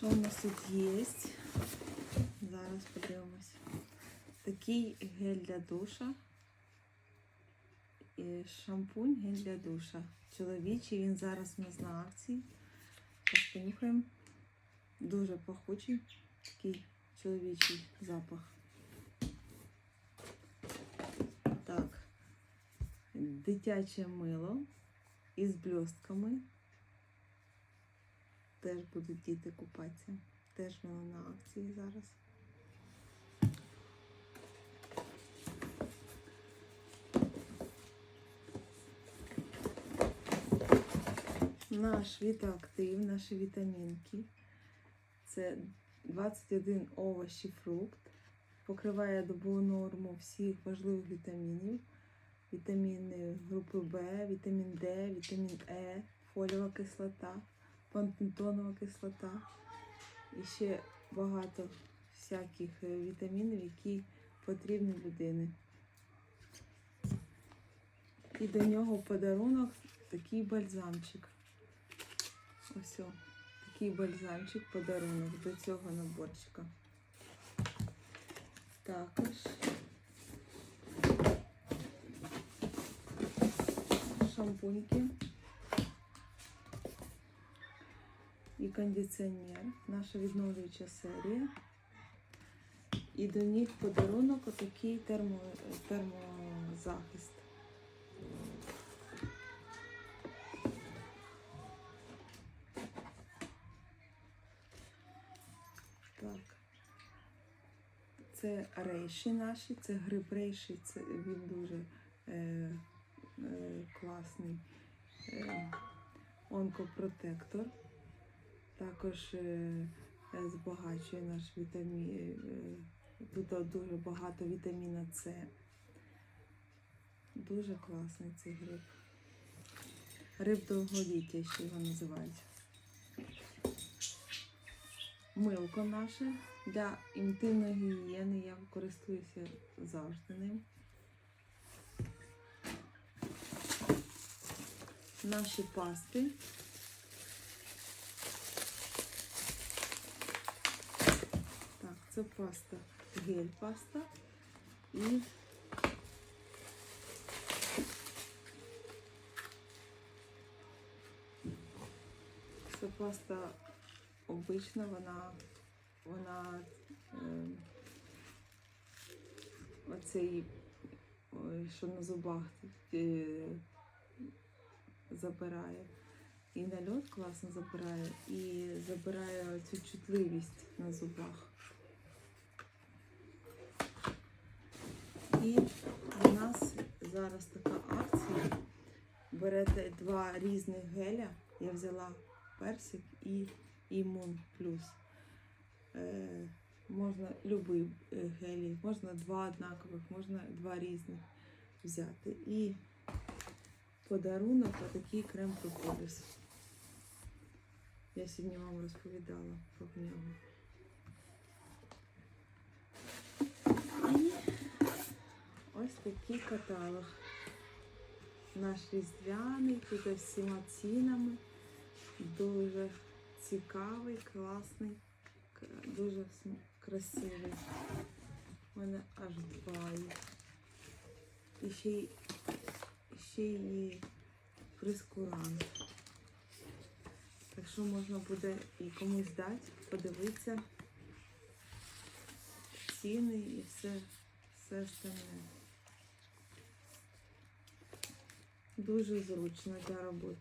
Що у нас тут є? Зараз подивимось. Такий гель для душа. І шампунь гель для душа. Чоловічий, він зараз у нас на акції. Зараз понюхаємо. Дуже пахучий. Такий чоловічий запах. Так. Дитяче мило із блістками. Теж будуть діти купатися. Теж воно на акції зараз. Наш вітаактив, наші вітамінки. Це 21 овощ і фрукт. Покриває добову норму всіх важливих вітамінів. Вітаміни групи В, вітамін Д, вітамін Е, фоліова кислота, пантентонова кислота. І ще багато всяких е, вітамінів, які потрібні людині. І до нього подарунок такий бальзамчик. Ось такий бальзамчик подарунок до цього наборчика. Також шампуньки і кондиціонер, наша відновлююча серія. І до них подарунок отакий термо, термозахист. Так. Це рейші наші, це гриб рейші, це він дуже е, е, класний е, онкопротектор. Також е, е, збагачує наш вітамін. Е, тут дуже багато вітаміна С. Дуже класний цей гриб. Гриб довголіття ще його називають. Милко наше для інтимної гігієни. Я користуюся завжди ним. Наші пасти. Так, це паста, гель-паста і це паста обична, вона, вона е, оцей, що на зубах е, забирає. І нальот класно забирає, і забирає цю чутливість на зубах. І у нас зараз така акція. Берете два різних геля. Я взяла персик і імун плюс. Е, можна любий е, гелій, можна два однакових, можна два різних взяти. І подарунок отакий крем прополіс. Я сьогодні вам розповідала про нього. І ось такий каталог. Наш різдвяний, тут із всіма цінами. Дуже цікавий, класний, дуже красивий. У мене аж два. І ще й, ще й прескурант. Так що можна буде і комусь дати, подивитися ціни і все, все остальне. Дуже зручно для роботи.